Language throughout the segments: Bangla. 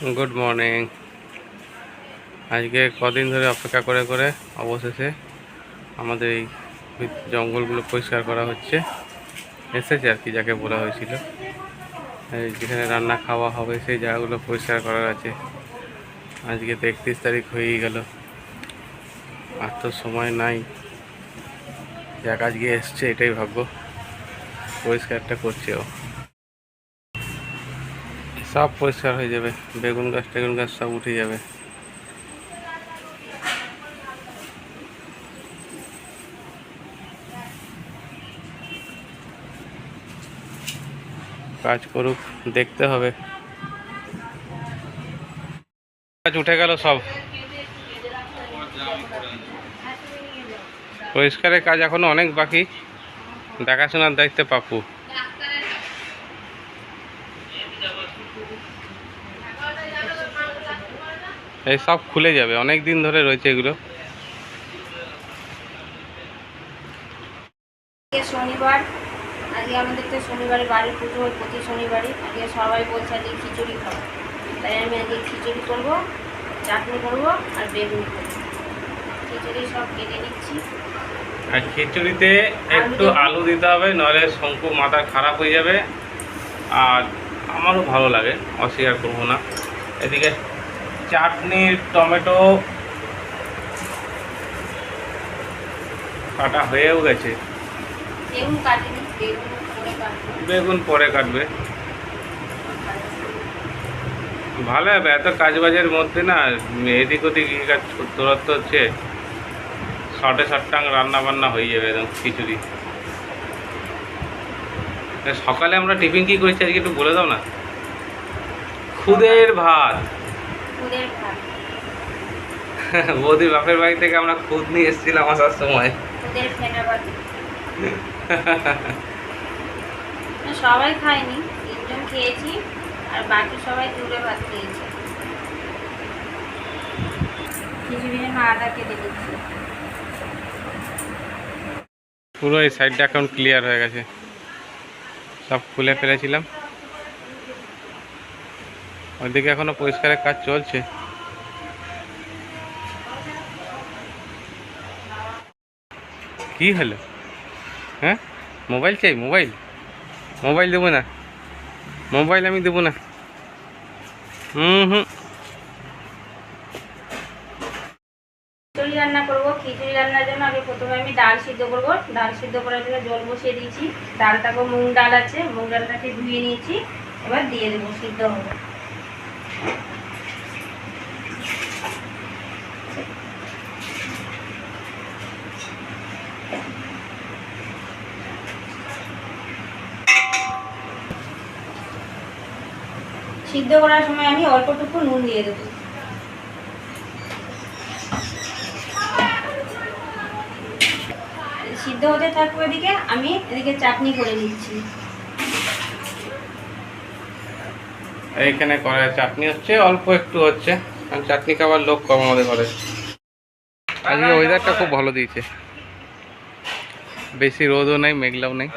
গুড মর্নিং আজকে কদিন ধরে অপেক্ষা করে করে অবশেষে আমাদের এই জঙ্গলগুলো পরিষ্কার করা হচ্ছে। এসেছে আর কি, যাকে বলা হয়েছিল। যেখানে রান্না খাওয়া হবে, সেই জায়গাগুলো পরিষ্কার করার আছে। আজকে তো একত্রিশ তারিখ হয়েই গেল। আর তো সময় নাই। যাক, আজকে এসছে, এটাই ভাগ্য। পরিষ্কারটা করছে ও। সব পরিষ্কার হয়ে যাবে। বেগুন গাছ টেগুন গাছ সব উঠে যাবে। কাজ করুক, দেখতে হবে। কাজ উঠে গেল সব। পরিষ্কারের কাজ এখনও অনেক বাকি। দেখাশোনার দায়িত্বে পাপু। এই সব খুলে যাবে অনেক দিন ধরে রয়েছে এগুলো। শনিবার আজকে আমাদের তো শনিবারে বাড়ির পুজো হয় প্রতি শনিবারই। আজকে সবাই বলছে আজকে খিচুড়ি খাব। তাই আমি আজকে খিচুড়ি করব চাটনি করব আর বেগুনি করব। খিচুড়ি সব কেটে নিচ্ছি। আর খিচুড়িতে একটু আলু দিতে হবে নাহলে শঙ্কু মাথা খারাপ হয়ে যাবে। আর আমারও ভালো লাগে অস্বীকার করব না। এদিকে চাটনি টমেটো কাটা হয়েও গেছে। বেগুন পরে কাটবে। ভালো হবে এত কাজ বাজের মধ্যে না এদিক ওদিক কাজ দূরত্ব হচ্ছে শর্টে শর্টাং রান্না বান্না হয়ে যাবে একদম খিচুড়ি। সকালে আমরা টিফিন কি করেছি আজকে একটু বলে দাও না। খুদের ভাত। খুদের ভাত বৌদির বাপের বাড়ি থেকে আমরা খুদ নিয়ে এসেছিলাম আসার সময়। খুদের ভাত সবাই খায়নি তিনজন খেয়েছি আর বাকি সবাই দূরে ভাত খেয়েছে। খিচুড়ি জন্য আদা কেটে দিচ্ছি। পুরো এই সাইডটা এখন ক্লিয়ার হয়ে গেছে। সব খুলে ফেলেছিলাম। ওইদিকে এখনও পরিষ্কারের কাজ চলছে। কি হলো? হ্যাঁ? মোবাইল চাই, মোবাইল? মোবাইল দেবো না। মোবাইল আমি দেবো না। হুম হুম। খিচুড়ি রান্না করব, খিচুড়ি রান্নার জন্য আগে প্রথমে আমি ডাল সিদ্ধ করব। ডাল সিদ্ধ করার জন্য জল বসিয়ে দিয়েছি। ডালটাকে মুগ ডাল আছে, মুগ ডালটাকে ধুয়ে নিয়েছি। এবার দিয়ে দেবো সিদ্ধ হবে। সিদ্ধ করার সময় আমি অল্পটুকু নুন দিয়ে দেবো। সিদ্ধ হতে থাকবে এদিকে, আমি এদিকে চাটনি করে নিচ্ছি। এইখানে করা চাটনি হচ্ছে, অল্প একটু হচ্ছে। কারণ চাটনি খাবার লোক কম আমাদের ঘরে। আজকে ওয়েদারটা খুব ভালো দিয়েছে। বেশি রোদও নেই, মেঘলাও নেই।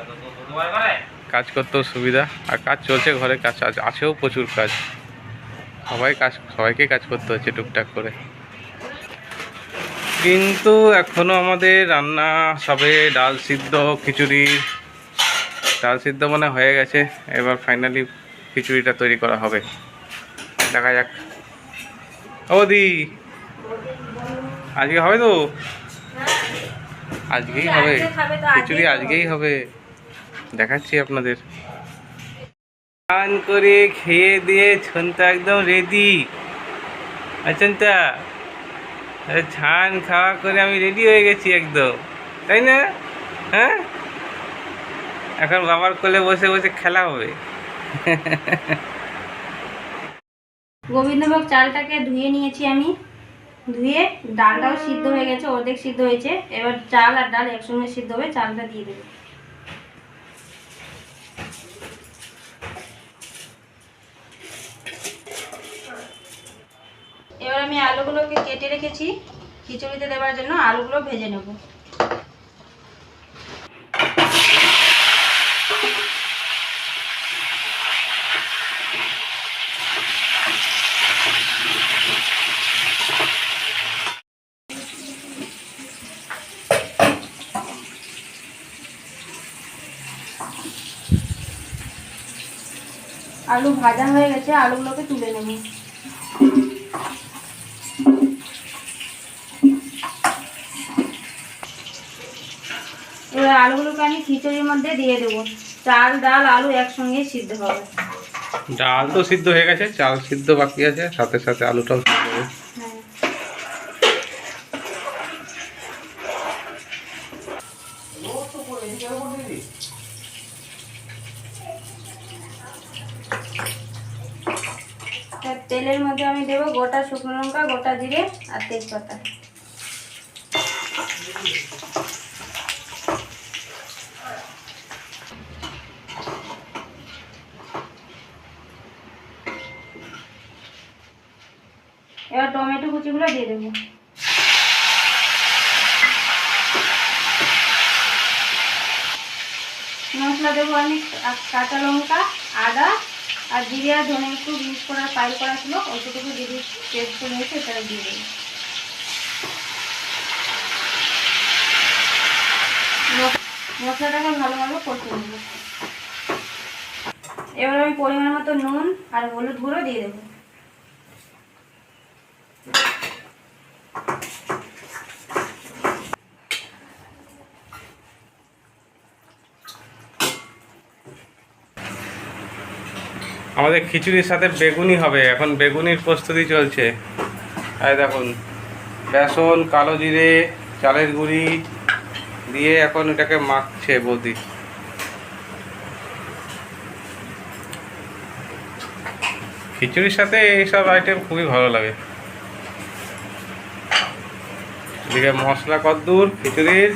কাজ করতেও সুবিধা। আর কাজ চলছে ঘরে, কাজ আছে- আছেও প্রচুর কাজ। সবাই কাজ, সবাইকে কাজ করতে হচ্ছে টুকটাক করে। কিন্তু এখনও আমাদের রান্না সবে ডাল সিদ্ধ, খিচুড়ি। ডাল সিদ্ধ মানে হয়ে গেছে। এবার ফাইনালি খিচুড়িটা তৈরি করা হবে। দেখা যাক। ও দি আজকে হবে তো? আজকেই হবে। খিচুড়ি আজকেই আজকেই হবে। দেখাচ্ছি আপনাদের। স্নান করে খেয়ে দিয়ে ছনটা একদম রেডি আচনটা ছান খাওয়া করে আমি রেডি হয়ে গেছি একদম। তাই না? হ্যাঁ? এখন বাবার কোলে বসে বসে খেলা হবে। গোবিন্দভোগ চালটাকে ধুয়ে নিয়েছি আমি। ধুয়ে ডালটাও সিদ্ধ হয়ে গেছে, অর্ধেক সিদ্ধ হয়েছে। এবার চাল আর ডাল একসঙ্গে সিদ্ধ হবে চালটা দিয়ে দেবে। এবার আমি আলুগুলোকে কেটে রেখেছি, খিচুড়িতে দেওয়ার জন্য আলুগুলো ভেজে নেব। আলু ভাজা হয়ে গেছে, আলুগুলোকে তুলে নেব। এবার আলুগুলোকে আমি খিচুড়ির মধ্যে দিয়ে দেবো। চাল, ডাল, আলু একসঙ্গে সিদ্ধ হবে। ডাল তো সিদ্ধ হয়ে গেছে, চাল সিদ্ধ বাকি আছে, সাথে সাথে আলুটাও সিদ্ধ হবে তেলের মধ্যে আমি দেবো গোটা শুকনো লঙ্কা, গোটা জিরে আর তেজপাতা। এবার টমেটো কুচিগুলো দিয়ে দেবো। মশলা দেবো আমি কাঁচা লঙ্কা, আদা আর জিরে আর ধনে একটু মিক্স করা পাই করা ছিল অল্পটুকু জিরে পেস্ট করে নিয়েছে সেটা দিয়ে দেবো মশলাটাকে ভালোভাবে করতে নেব। এবার আমি পরিমাণ মতো নুন আর হলুদ গুঁড়ো দিয়ে দেবো। আমাদের খিচুড়ির সাথে বেগুনি হবে এখন বেগুনির প্রস্তুতি চলছে। এই দেখুন বেসন কালো জিরে চালের গুঁড়ি দিয়ে এখন এটাকে মাখছে বৌদি। খিচুড়ির সাথে এইসব আইটেম খুবই ভালো লাগে। এদিকে মশলা কদ্দুর খিচুড়ির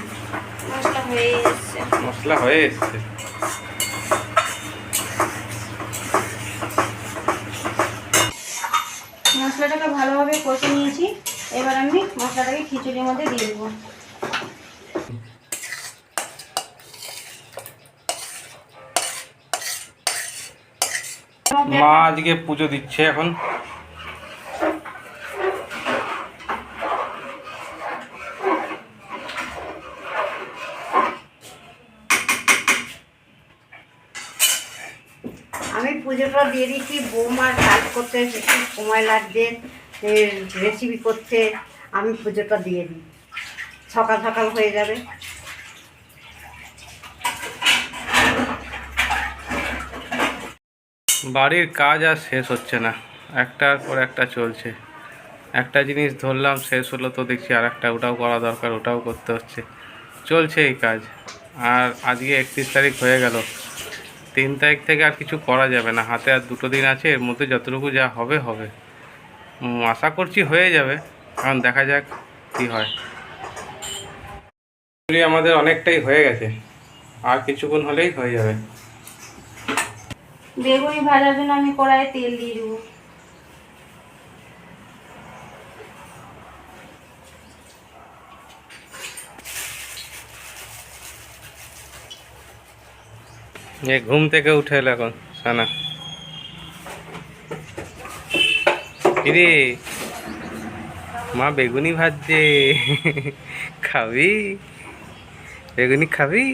মশলা হয়ে এসছে মশলা হয়ে এসছে মশলাটাকে ভালোভাবে কষে নিয়েছি। এবার আমি মশলাটাকে খিচুড়ির মধ্যে দিয়ে দেবো। মা আজকে পুজো দিচ্ছে এখন। পুজোটা দিয়ে দিচ্ছি, বৌমার কাজ করতে একটু সময় লাগছে রেসিপি করতে, আমি পুজোটা দিয়ে দিই। সকাল সকাল হয়ে যাবে। বাড়ির কাজ আর শেষ হচ্ছে না। একটার পর একটা চলছে। একটা জিনিস ধরলাম, শেষ হলো তো দেখছি আর একটা ওটাও করা দরকার, ওটাও করতে হচ্ছে। চলছে এই কাজ। আর আজকে একত্রিশ তারিখ হয়ে গেল। তিন তারিখ থেকে আর কিছু করা যাবে না। হাতে আর দুটো দিন আছে, এর মধ্যে যতটুকু যা হবে হবে। আশা করছি হয়ে যাবে। কারণ দেখা যাক কি হয়। আমাদের অনেকটাই হয়ে গেছে। আর কিছুক্ষণ হলেই হয়ে যাবে। বেগুনি ভাজার জন্য আমি কড়াইয়ে তেল দিয়ে দেবো। এ ঘুম থেকে উঠে এলো এখন সানা। কিরে? মা বেগুনি ভাজছে। খাবি? বেগুনি খাবি?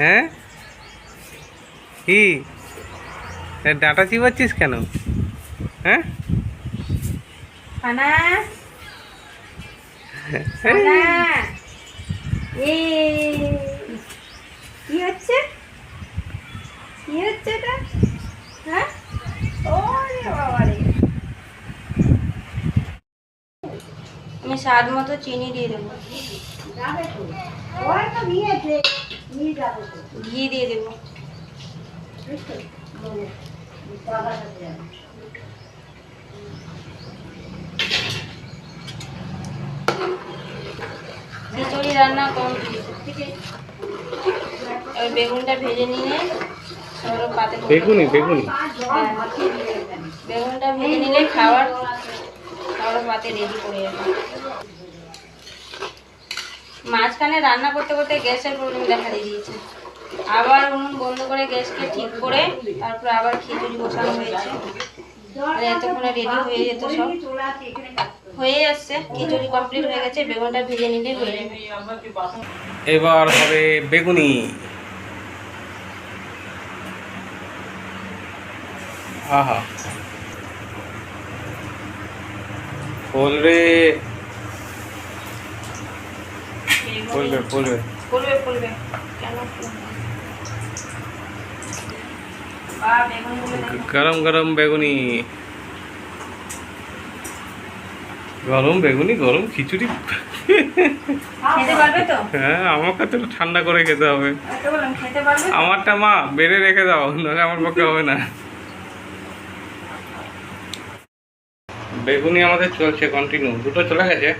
হ্যাঁ? কি? ডাঁটা চিবাচ্ছিস কেন? হ্যাঁ? এই কি হচ্ছে? কি হচ্ছে এটা? হ্যাঁ? ওরে বাবারে। আমি স্বাদ মতো চিনি দিয়ে দেবো। ঘি দিয়ে দেবো। খিচুড়ি রান্না এবার বেগুনটা ভেজে নিয়ে বেগুনি বেগুনি। হ্যাঁ। বেগুনটা ভেজে নিলে খাবার খাবার পাতে রেডি করে যাবে মাঝখানে রান্না করতে করতে গ্যাসের প্রবলেম দেখা দিয়ে দিয়েছে। আবার উনুন বন্ধ করে গ্যাসকে ঠিক করে তারপর আবার খিচুড়ি বসানো হয়েছে। এতক্ষণে রেডি হয়ে যেত সব। হয়ে আসছে খিচুড়ি কমপ্লিট হয়ে গেছে বেগুনটা ভেজে নিলে হয়ে যাবে। এবার হবে বেগুনি। আহা। ফুলবে। ফুলবে ফুলবে। ফুলবে ফুলবে। কেন ফুলবে? না? বা বেগুনগুলো দেখো। গরম গরম বেগুনি। গরম বেগুনি গরম খিচুড়ি। হ্যাঁ আমাকে তো একটু ঠান্ডা করে খেতে হবে। তো? আমারটা মা বেড়ে রেখে দাও নাহলে আমার পক্ষে হবে না। বেগুনি আমাদের চলছে কন্টিনিউ দুটো চলে গেছে?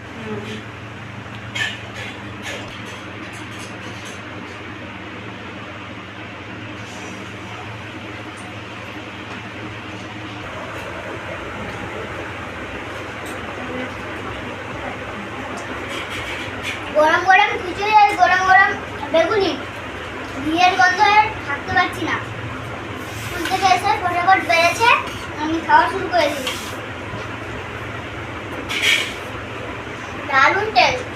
গরম গরম গরম গরম বেগুনি। আর থাকতে পারছি না। বেড়েছে, আমি খাওয়া শুরু করে দিয়েছি। দারুণ টেস্ট